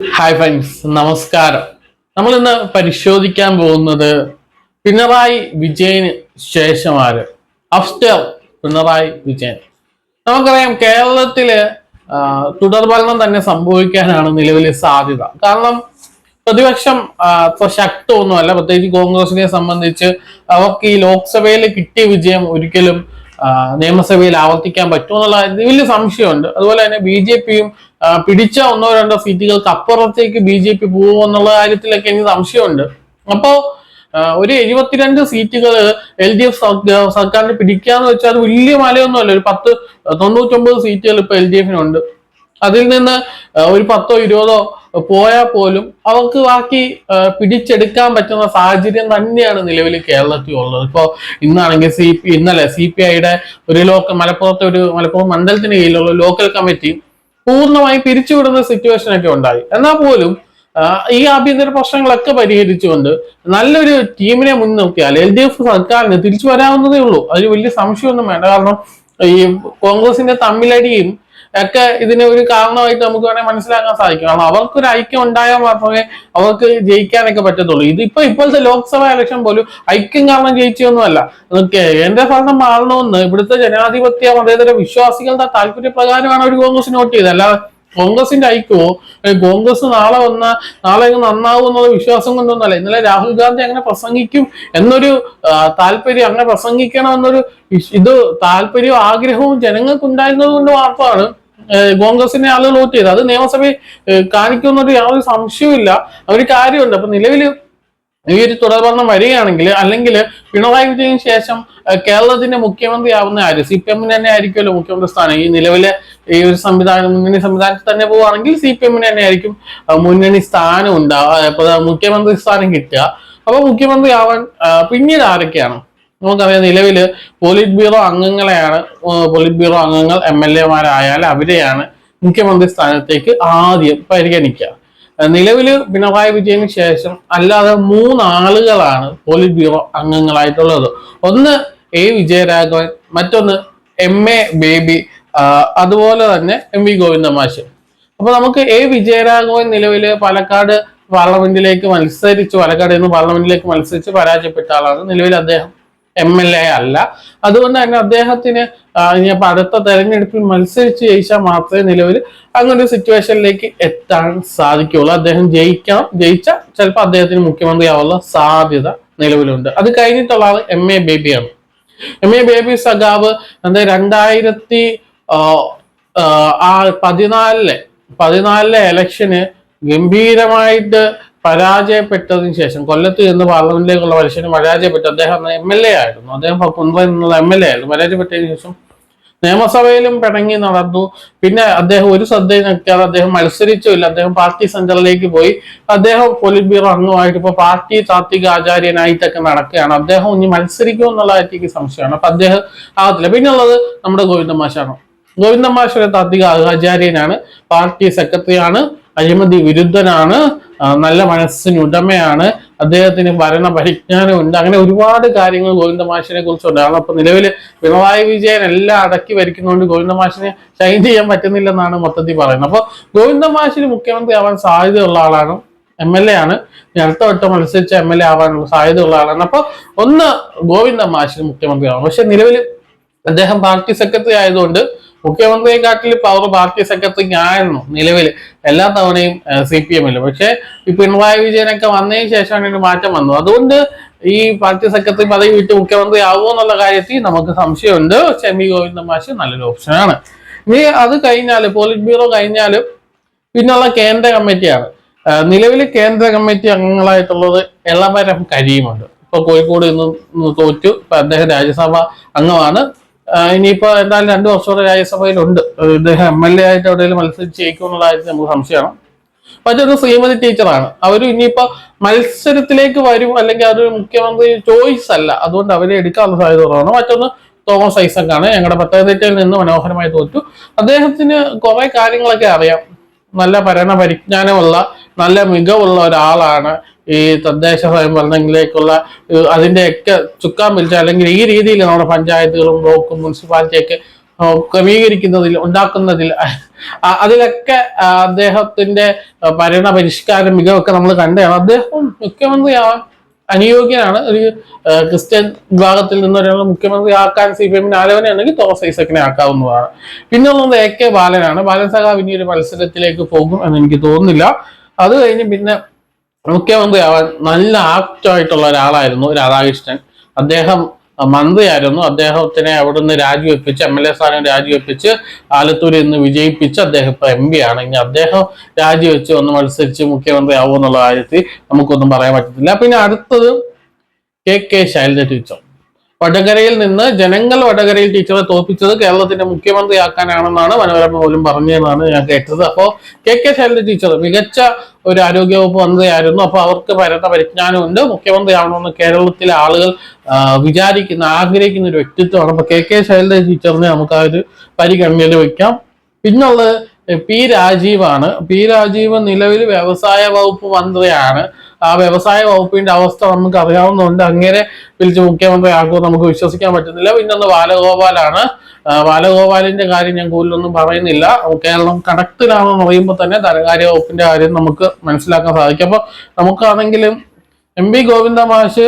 Hi friends നമസ്കാരം. നമ്മൾ ഇന്ന് പരിശോധിക്കാൻ പോകുന്നത് പിണറായി വിജയന് ശേഷമാര്. അഫ്റ്റർ പിണറായി വിജയൻ. നമുക്കറിയാം കേരളത്തിൽ തുടർ തുടർഭരണം തന്നെ സംഭവിക്കാനാണ് നിലവിലെ സാധ്യത. കാരണം പ്രതിപക്ഷം അത്ര ശക്തമൊന്നുമല്ല. പ്രത്യേകിച്ച് കോൺഗ്രസിനെ സംബന്ധിച്ച് അവർക്ക് ഈ ലോക്സഭയിൽ കിട്ടിയ വിജയം ഒരിക്കലും നിയമസഭയിൽ ആവർത്തിക്കാൻ പറ്റുമെന്നുള്ള വലിയ സംശയമുണ്ട്. അതുപോലെ തന്നെ ബി ജെ പിയും പിടിച്ച ഒന്നോ രണ്ടോ സീറ്റുകൾക്ക് അപ്പുറത്തേക്ക് ബി ജെ പി പോകുമെന്നുള്ള കാര്യത്തിലൊക്കെ എനിക്ക് സംശയമുണ്ട്. അപ്പോ ഒരു എഴുപത്തിരണ്ട് സീറ്റുകൾ എൽ ഡി എഫ് സർക്കാരിന് പിടിക്കാന്ന് വെച്ചാൽ വലിയ മലയൊന്നുമല്ല. ഒരു പത്ത് തൊണ്ണൂറ്റൊമ്പത് സീറ്റുകൾ ഇപ്പൊ എൽ ഡി എഫിനുണ്ട്. അതിൽ നിന്ന് ഒരു പത്തോ ഇരുപതോ പോയാൽ പോലും അവർക്ക് ബാക്കി പിടിച്ചെടുക്കാൻ പറ്റുന്ന സാഹചര്യം തന്നെയാണ് നിലവിൽ കേരളത്തിൽ ഉള്ളത്. ഇപ്പോൾ ഇന്നാണെങ്കിൽ സി പി ഇന്നലെ സി പി ഐയുടെ ഒരു ലോക്കൽ മലപ്പുറത്തെ ഒരു മലപ്പുറം മണ്ഡലത്തിന് കീഴിലുള്ള ലോക്കൽ കമ്മിറ്റി പൂർണമായും പിരിച്ചുവിടുന്ന സിറ്റുവേഷൻ ഒക്കെ ഉണ്ടായി. എന്നാൽ പോലും ഈ ആഭ്യന്തര പ്രശ്നങ്ങളൊക്കെ പരിഹരിച്ചുകൊണ്ട് നല്ലൊരു ടീമിനെ മുൻനിർത്തിയാൽ എൽ ഡി എഫ് സർക്കാരിന് തിരിച്ചു വരാവുന്നതേ ഉള്ളൂ. അതിൽ വലിയ സംശയമൊന്നും വേണ്ട. കാരണം ഈ കോൺഗ്രസിന്റെ തമ്മിലടിയും ഒക്കെ ഇതിന് ഒരു കാരണമായിട്ട് നമുക്ക് വേണമെങ്കിൽ മനസ്സിലാക്കാൻ സാധിക്കും. കാരണം അവർക്കൊരു ഐക്യം ഉണ്ടായാൽ മാത്രമേ അവർക്ക് ജയിക്കാനൊക്കെ പറ്റത്തുള്ളൂ. ഇതിപ്പോ ഇപ്പോഴത്തെ ലോക്സഭാ ഇലക്ഷൻ പോലും ഐക്യം കാരണം ജയിച്ചൊന്നുമല്ല. കേന്ദ്ര ഭരണം മാറണമെന്ന് ഇവിടുത്തെ ജനാധിപത്യ മതേതര വിശ്വാസികളുടെ താല്പര്യപ്രകാരമാണ് ഒരു കോൺഗ്രസ് നോട്ട് ചെയ്തത്. അല്ലാതെ കോൺഗ്രസിന്റെ ഐക്യമോ കോൺഗ്രസ് നാളെ വന്ന നാളെ നന്നാവും എന്നുള്ള വിശ്വാസം കൊണ്ടൊന്നല്ല ഇന്നലെ രാഹുൽ ഗാന്ധി അങ്ങനെ പ്രസംഗിക്കും എന്നൊരു താല്പര്യം അങ്ങനെ പ്രസംഗിക്കണം എന്നൊരു ഇത് താല്പര്യവും ആഗ്രഹവും ജനങ്ങൾക്ക് ഉണ്ടായിരുന്നത് കൊണ്ട് മാത്രമാണ് കോൺഗ്രസിനെ ആളുകൾ വോട്ട് ചെയ്തത് അത് നിയമസഭയിൽ കാണിക്കുന്നൊരു യാതൊരു സംശയവുമില്ല. ഒരു കാര്യമുണ്ട്. അപ്പൊ നിലവിൽ ഈ ഒരു തുടർഭരണം വരികയാണെങ്കിൽ അല്ലെങ്കിൽ പിണറായി വിജയന് ശേഷം കേരളത്തിന്റെ മുഖ്യമന്ത്രി ആവുന്ന ആര്? സി പി എമ്മിന് തന്നെ ആയിരിക്കുമല്ലോ മുഖ്യമന്ത്രി സ്ഥാനം. ഈ നിലവിലെ ഈ ഒരു സംവിധാനം മുന്നണി സംവിധാനത്തിൽ തന്നെ പോവുകയാണെങ്കിൽ സി പി എമ്മിന് തന്നെ ആയിരിക്കും മുന്നണി സ്ഥാനം ഉണ്ടാവുക. മുഖ്യമന്ത്രി സ്ഥാനം കിട്ടുക. അപ്പൊ മുഖ്യമന്ത്രി ആവാൻ പിന്നീട് ആരൊക്കെയാണ്? നമുക്കറിയാം നിലവിൽ പോളിറ്റ് ബ്യൂറോ അംഗങ്ങളെയാണ് പോളിറ്റ് ബ്യൂറോ അംഗങ്ങൾ എം എൽ എമാരായാൽ അവരെയാണ് മുഖ്യമന്ത്രി സ്ഥാനത്തേക്ക് ആദ്യം പരിഗണിക്കുക. നിലവിൽ പിണറായി വിജയന് ശേഷം അല്ലാതെ മൂന്നാളുകളാണ് പോളിറ്റ് ബ്യൂറോ അംഗങ്ങളായിട്ടുള്ളത്. ഒന്ന് എ വിജയരാഘവൻ മറ്റൊന്ന് എം എ ബേബി അതുപോലെ തന്നെ എം വി ഗോവിന്ദമാഷ്. അപ്പൊ നമുക്ക് എ വിജയരാഘവൻ നിലവിൽ പാലക്കാട് പാർലമെന്റിലേക്ക് മത്സരിച്ച് പാലക്കാട് നിന്ന് പാർലമെന്റിലേക്ക് മത്സരിച്ച് പരാജയപ്പെട്ട ആളാണ് നിലവിൽ അദ്ദേഹം. എം എൽ എ അല്ല. അതുകൊണ്ട് തന്നെ അദ്ദേഹത്തിന് ആ, ഇനിയിപ്പോ അടുത്ത തെരഞ്ഞെടുപ്പിൽ മത്സരിച്ച് ജയിച്ചാൽ മാത്രമേ നിലവിൽ അങ്ങനൊരു സിറ്റുവേഷനിലേക്ക് എത്താൻ സാധിക്കുകയുള്ളൂ. അദ്ദേഹം ജയിക്കണം. ജയിച്ചാൽ ചിലപ്പോൾ അദ്ദേഹത്തിന് മുഖ്യമന്ത്രിയാവുള്ള സാധ്യത നിലവിലുണ്ട്. അത് കഴിഞ്ഞിട്ടുള്ള ആൾ എം എ ബേബിയാണ് എം എ ബേബി സഖാവ് എന്താ രണ്ടായിരത്തി ആ പതിനാലിലെ പതിനാലിലെ എലക്ഷന് ഗംഭീരമായിട്ട് പരാജയപ്പെട്ടതിന് ശേഷം കൊല്ലത്ത് ചെന്ന് പാർലമെന്റിലേക്കുള്ള മത്സരം പരാജയപ്പെട്ടു. അദ്ദേഹം എം എൽ എ ആയിരുന്നു. അദ്ദേഹം കുമ്പയിൽ നിന്നുള്ള എം എൽ എ ആയിരുന്നു. പരാജയപ്പെട്ടതിന് ശേഷം നിയമസഭയിലും പിണങ്ങി നടന്നു. പിന്നെ അദ്ദേഹം ഒരു ശ്രദ്ധയും നിൽക്കാതെ അദ്ദേഹം മത്സരിച്ചില്ല അദ്ദേഹം പാർട്ടി സെന്ററിലേക്ക് പോയി. അദ്ദേഹം പോളിറ്റ് ബ്യൂറോ അംഗമായിട്ട് ഇപ്പൊ പാർട്ടി താത്വിക ആചാര്യനായിട്ടൊക്കെ നടക്കുകയാണ്. അദ്ദേഹം ഇനി മത്സരിക്കുമോ എന്നുള്ള എനിക്ക് സംശയമാണ്. അപ്പൊ അദ്ദേഹം ആകത്തില്ല. പിന്നെ ഉള്ളത് നമ്മുടെ ഗോവിന്ദ മാഷാണ് ഗോവിന്ദ മാഷ് ഒരു താത്വിക ആചാര്യനാണ്. പാർട്ടി സെക്രട്ടറിയാണ്. അഴിമതി വിരുദ്ധനാണ്. നല്ല മനസ്സിന് ഉടമയാണ് അദ്ദേഹത്തിന് ഭരണ പരിജ്ഞാനമുണ്ട് അങ്ങനെ ഒരുപാട് കാര്യങ്ങൾ ഗോവിന്ദ മാഷിനെ കുറിച്ചുണ്ട്. കാരണം അപ്പൊ നിലവിൽ പിണറായി വിജയൻ എല്ലാം അടക്കി വരിക്കുന്നതുകൊണ്ട് ഗോവിന്ദ മാഷിനെ ഷൈൻ ചെയ്യാൻ പറ്റുന്നില്ലെന്നാണ് മൊത്തത്തിൽ പറയുന്നത്. അപ്പൊ ഗോവിന്ദ മാഷിന് മുഖ്യമന്ത്രി ആവാൻ സാധ്യതയുള്ള ആളാണ്. എം എൽ എ ആണ്. അടുത്ത വട്ടം മത്സരിച്ച എം എൽ എ ആവാനുള്ള സാധ്യതയുള്ള ആളാണ്. അപ്പൊ ഒന്ന് ഗോവിന്ദ മാഷിന് മുഖ്യമന്ത്രി ആവാം പക്ഷെ നിലവിൽ അദ്ദേഹം പാർട്ടി സെക്രട്ടറി ആയതുകൊണ്ട് മുഖ്യമന്ത്രിയെക്കാട്ടിൽ പവർ പാർട്ടി സെക്രട്ടറിക്ക് ആയിരുന്നു നിലവിൽ എല്ലാ തവണയും സി പി എമ്മിൽ പക്ഷെ ഈ പിണറായി വിജയനൊക്കെ വന്നതിന് ശേഷമാണ് ഇതിന് മാറ്റം വന്നത്. അതുകൊണ്ട് ഈ പാർട്ടി സെക്രട്ടറി പദവി വിട്ട് മുഖ്യമന്ത്രി ആവുമോ എന്നുള്ള കാര്യത്തിൽ നമുക്ക് സംശയമുണ്ട്. ചെമ്മി ഗോവിന്ദ മാഷ് നല്ലൊരു ഓപ്ഷനാണ് ഇനി അത് കഴിഞ്ഞാൽ പോളിറ്റ് ബ്യൂറോ കഴിഞ്ഞാലും പിന്നുള്ള കേന്ദ്ര കമ്മിറ്റിയാണ്. നിലവിൽ കേന്ദ്ര കമ്മിറ്റി അംഗങ്ങളായിട്ടുള്ളത് എളമരം കരിയുമുണ്ട് ഇപ്പൊ കോഴിക്കോട് ഇന്ന് തോറ്റു. അദ്ദേഹം രാജ്യസഭ അംഗമാണ്. ഇനിയിപ്പോ എന്തായാലും രണ്ടു വർഷത്തോടെ രാജ്യസഭയിലുണ്ട്. ഇദ്ദേഹം എം എൽ എ ആയിട്ട് എവിടെയെങ്കിലും മത്സരിച്ച് ജയിക്കും എന്നുള്ളതായിട്ട് നമുക്ക് സംശയമാണ്. മറ്റൊരു ശ്രീമതി ടീച്ചറാണ്. അവർ ഇനിയിപ്പോ മത്സരത്തിലേക്ക് വരും അല്ലെങ്കിൽ അത് മുഖ്യമന്ത്രി ചോയ്സ് അല്ല. അതുകൊണ്ട് അവരെ എടുക്കാനുള്ള സാധ്യത കുറവാണ്. മറ്റൊന്ന് തോമസ് ഐസക് ആണ് ഞങ്ങളുടെ പത്തനംതിട്ടയിൽ നിന്ന് മനോഹരമായി തോറ്റു. അദ്ദേഹത്തിന് കുറെ കാര്യങ്ങളൊക്കെ അറിയാം. നല്ല ഭരണ പരിജ്ഞാനമുള്ള നല്ല മികവുള്ള ഒരാളാണ് ഈ തദ്ദേശ സ്വയംഭരണങ്ങളിലേക്കുള്ള അതിന്റെയൊക്കെ ചുക്കാൻ പിടിച്ച അല്ലെങ്കിൽ ഈ രീതിയിൽ നമ്മുടെ പഞ്ചായത്തുകളും ബ്ലോക്കും മുനിസിപ്പാലിറ്റിയൊക്കെ ക്രമീകരിക്കുന്നതിൽ ഉണ്ടാക്കുന്നതിൽ അതിലൊക്കെ അദ്ദേഹത്തിന്റെ ഭരണ പരിഷ്കാര മികവൊക്കെ നമ്മൾ കണ്ടതാണ്. അദ്ദേഹം മുഖ്യമന്ത്രിയാവാൻ അനുയോഗ്യനാണ് ഒരു ക്രിസ്ത്യൻ വിഭാഗത്തിൽ നിന്ന് ഒരാൾ മുഖ്യമന്ത്രി ആക്കാൻ സി പി എമ്മിന് ആലോചനയാണെങ്കിൽ തോമസ് ഐസക്കിനെ ആക്കാവുന്നതാണ്. പിന്നെ ഉള്ളത് എ കെ ബാലനാണ്. ബാലൻ സഖാവ് ഇനി ഒരു മത്സരത്തിലേക്ക് പോകും എന്ന് എനിക്ക് തോന്നുന്നില്ല. അത് കഴിഞ്ഞ് പിന്നെ മുഖ്യമന്ത്രി ആവാൻ നല്ല ആപ്റ്റായിട്ടുള്ള ഒരാളായിരുന്നു രാധാകൃഷ്ണൻ. അദ്ദേഹം മന്ത്രിയായിരുന്നു. അദ്ദേഹത്തിനെ അവിടുന്ന് രാജിവെപ്പിച്ച് എം എൽ എ സ്ഥാനം രാജിവെപ്പിച്ച് ആലത്തൂരിൽ നിന്ന് വിജയിപ്പിച്ച് അദ്ദേഹം ഇപ്പൊ എം പി ആണ്. ഇനി അദ്ദേഹം രാജിവെച്ച് ഒന്ന് മത്സരിച്ച് മുഖ്യമന്ത്രി ആവുമെന്നുള്ള കാര്യത്തിൽ നമുക്കൊന്നും പറയാൻ പറ്റത്തില്ല. പിന്നെ അടുത്തത് കെ കെ ശൈലജ ടീച്ചർ. വടകരയിൽ നിന്ന് ജനങ്ങൾ വടകരയിൽ ടീച്ചറെ തോൽപ്പിച്ചത് കേരളത്തിന്റെ മുഖ്യമന്ത്രിയാക്കാനാണെന്നാണ് മനോരമ പോലും പറഞ്ഞതെന്നാണ് ഞാൻ കേട്ടത്. അപ്പോൾ കെ കെ ശൈലജ ടീച്ചർ മികച്ച ഒരു ആരോഗ്യവകുപ്പ് മന്ത്രിയായിരുന്നു. അപ്പോൾ അവർക്ക് ഭരണ പരിജ്ഞാനമുണ്ട്. മുഖ്യമന്ത്രിയാവണമെന്ന് കേരളത്തിലെ ആളുകൾ വിചാരിക്കുന്ന ആഗ്രഹിക്കുന്ന ഒരു വ്യക്തിത്വമാണ്. അപ്പൊ കെ കെ ശൈലജ ടീച്ചറിനെ നമുക്ക് ആ ഒരു പരിഗണനയിൽ വയ്ക്കാം പിന്നുള്ളത് പി രാജീവാണ്. പി രാജീവ് നിലവിൽ വ്യവസായ വകുപ്പ് മന്ത്രിയാണ്. ആ വ്യവസായ വകുപ്പിന്റെ അവസ്ഥ നമുക്ക് അറിയാവുന്നതുകൊണ്ട് അങ്ങനെ വിളിച്ച് മുഖ്യമന്ത്രി ആക്കുമെന്ന് നമുക്ക് വിശ്വസിക്കാൻ പറ്റുന്നില്ല. പിന്നൊന്ന് ബാലഗോപാലാണ്. ബാലഗോപാലിന്റെ കാര്യം ഞാൻ കൂടുതലൊന്നും പറയുന്നില്ല. കേരളം കണക്റ്റിലാണെന്ന് പറയുമ്പോൾ തന്നെ ധനകാര്യ വകുപ്പിന്റെ കാര്യം നമുക്ക് മനസ്സിലാക്കാൻ സാധിക്കും. അപ്പൊ നമുക്കാണെങ്കിലും എം പി ഗോവിന്ദ മാഷ്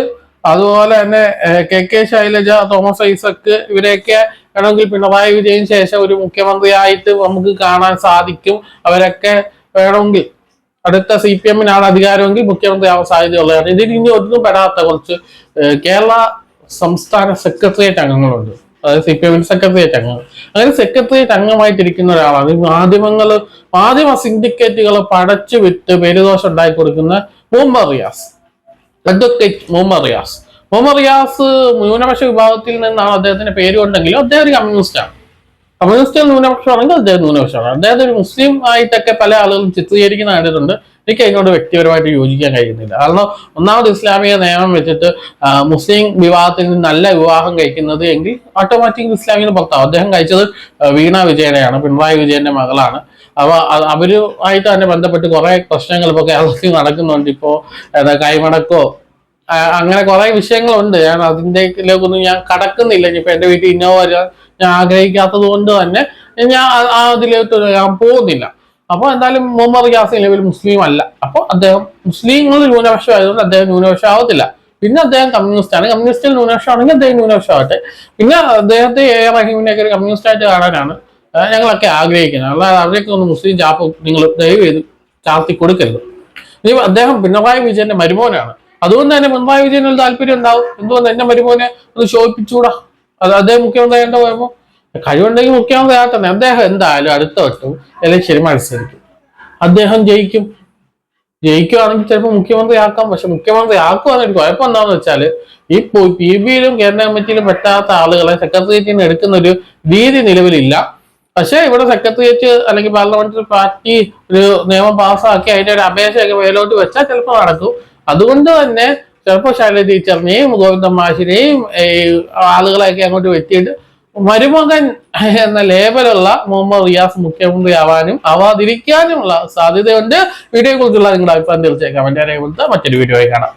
അതുപോലെ തന്നെ കെ കെ ശൈലജ തോമസ് ഐസക്ക് ഇവരെയൊക്കെ വേണമെങ്കിൽ പിണറായി വിജയന് ശേഷം ഒരു മുഖ്യമന്ത്രിയായിട്ട് നമുക്ക് കാണാൻ സാധിക്കും. അവരൊക്കെ വേണമെങ്കിൽ അടുത്ത സി പി എമ്മിനാണ് അധികാരമെങ്കിൽ മുഖ്യമന്ത്രി ആവാൻ സാധ്യതയുള്ളതാണ്. ഇതിൽ ഇനി ഒന്നും പെടാത്ത കുറച്ച് കേരള സംസ്ഥാന സെക്രട്ടേറിയറ്റ് അംഗങ്ങളുണ്ട്. അതായത് സി പി എമ്മിന്റെ സെക്രട്ടേറിയറ്റ് അംഗങ്ങൾ. അങ്ങനെ സെക്രട്ടേറിയറ്റ് അംഗമായിട്ടിരിക്കുന്ന ഒരാളാണ്. മാധ്യമങ്ങൾ മാധ്യമ സിൻഡിക്കേറ്റുകൾ പടച്ചു വിട്ട് പേരുദോഷം ഉണ്ടാക്കി കൊടുക്കുന്ന മുഹമ്മദ് റിയാസ്. അഡ്വക്കേറ്റ് മുഹമ്മദ് റിയാസ്. മുഹമ്മദ് റിയാസ് ന്യൂനപക്ഷ വിഭാഗത്തിൽ നിന്നാണ് അദ്ദേഹത്തിന്റെ പേര് കൊണ്ടെങ്കിലും അദ്ദേഹം ഒരു കമ്മ്യൂണിസ്റ്റാണ്. കമ്മ്യൂണിസ്റ്റ് ന്യൂനപക്ഷമാണെങ്കിൽ അദ്ദേഹം ന്യൂനപക്ഷമാണ് അദ്ദേഹത്തെ ഒരു മുസ്ലിം ആയിട്ടൊക്കെ പല ആളുകളും ചിത്രീകരിക്കുന്ന കണ്ടിട്ടുണ്ട്. എനിക്ക് അതിനോട് വ്യക്തിപരമായിട്ട് യോജിക്കാൻ കഴിയുന്നില്ല. കാരണം ഒന്നാമത് ഇസ്ലാമിക നിയമം വെച്ചിട്ട് മുസ്ലിം വിവാഹത്തിൽ നിന്ന് നല്ല വിവാഹം കഴിക്കുന്നത് എങ്കിൽ ഓട്ടോമാറ്റിക് ഇസ്ലാമിന് പുറത്താവും. അദ്ദേഹം കഴിച്ചത് വീണ വിജയനെയാണ് പിണറായി വിജയന്റെ മകളാണ്. അപ്പൊ അവരുമായിട്ട് തന്നെ ബന്ധപ്പെട്ട് കുറെ പ്രശ്നങ്ങൾ ഇപ്പൊ കേരളത്തിൽ നടക്കുന്നുണ്ട്. ഇപ്പോ കൈമടക്കോ അങ്ങനെ കുറെ വിഷയങ്ങളുണ്ട്. ഞാൻ അതിന്റെയൊന്നും ഞാൻ കടക്കുന്നില്ല. ഇനിയിപ്പോൾ എന്റെ വീട്ടിൽ ഇന്നോവ വരാൻ ഞാൻ ആഗ്രഹിക്കാത്തത് കൊണ്ട് തന്നെ ഞാൻ ആ- അതിലേക്ക് ഞാൻ പോകുന്നില്ല. അപ്പോൾ എന്തായാലും മുഹമ്മദ് യാസിൻ നിലവിൽ മുസ്ലിം അല്ല. അപ്പോൾ അദ്ദേഹം മുസ്ലിങ്ങൾ ന്യൂനപക്ഷം ആയതുകൊണ്ട് അദ്ദേഹം ന്യൂനപക്ഷം ആവത്തില്ല പിന്നെ അദ്ദേഹം കമ്മ്യൂണിസ്റ്റ് ആണ്. കമ്മ്യൂണിസ്റ്റിൽ ന്യൂനപക്ഷം ആണെങ്കിൽ അദ്ദേഹം ന്യൂനപക്ഷം ആവട്ടെ പിന്നെ അദ്ദേഹത്തെ എ. റഹീമിനെയൊക്കെ ഒരു കമ്മ്യൂണിസ്റ്റ് ആയിട്ട് കാണാനാണ് ഞങ്ങളൊക്കെ ആഗ്രഹിക്കുന്നത്. അല്ലാതെ അവരെയൊക്കെ ഒന്ന് മുസ്ലിം ചാപ്പ് നിങ്ങൾ ദയവ് ചെയ്ത് ചാർത്തി കൊടുക്കരുത്. അദ്ദേഹം പിണറായി വിജയന്റെ മരുമോനാണ്. അതുകൊണ്ട് തന്നെ പിണറായി വിജയന് താല്പര്യം ഉണ്ടാവും. എന്തുകൊണ്ട് എന്നെ മരുമോനെ ഒന്ന് ശോഭിപ്പിച്ചൂടാ? അത് അദ്ദേഹം മുഖ്യമന്ത്രി ആയിട്ട് പോയപ്പോ കഴിവുണ്ടെങ്കിൽ മുഖ്യമന്ത്രി ആക്കണേ അദ്ദേഹം എന്തായാലും അടുത്ത വട്ടം ഇലക്ഷന് മത്സരിക്കും. അദ്ദേഹം ജയിക്കും. ജയിക്കുവാണെങ്കിൽ ചിലപ്പോൾ മുഖ്യമന്ത്രി ആക്കാം. പക്ഷെ മുഖ്യമന്ത്രി ആക്കുവാന്നൊരു കുഴപ്പം എന്താണെന്ന് വെച്ചാൽ ഈ പി ബിയിലും കേന്ദ്ര കമ്മിറ്റിയിലും പറ്റാത്ത ആളുകളെ സെക്രട്ടേറിയറ്റിൽ നിന്ന് എടുക്കുന്ന ഒരു രീതി നിലവിലില്ല. പക്ഷേ ഇവിടെ സെക്രട്ടേറിയറ്റ് അല്ലെങ്കിൽ പാർലമെന്ററി പാർട്ടി ഒരു നിയമം പാസ്സാക്കി അതിന്റെ ഒരു അപേക്ഷയൊക്കെ മേലോട്ട് വെച്ചാൽ ചിലപ്പോൾ നടക്കും. അതുകൊണ്ട് തന്നെ ചിലപ്പോൾ ശൈല ടീച്ചറിനെയും ഗോവിന്ദ മാഷിനെയും ഈ ആളുകളെയൊക്കെ അങ്ങോട്ട് വെച്ചിട്ട് മരുമകൻ എന്ന ലേബലുള്ള മുഹമ്മദ് റിയാസ് മുഖ്യമന്ത്രി ആവാനും ആവാതിരിക്കാനുമുള്ള സാധ്യതയുണ്ട്. വീഡിയോയെ കുറിച്ചുള്ള നിങ്ങളുടെ അഭിപ്രായം തീർച്ചയായും കമന്റ് രേഖപ്പെടുത്തുക മറ്റൊരു വീഡിയോയിൽ കാണാം.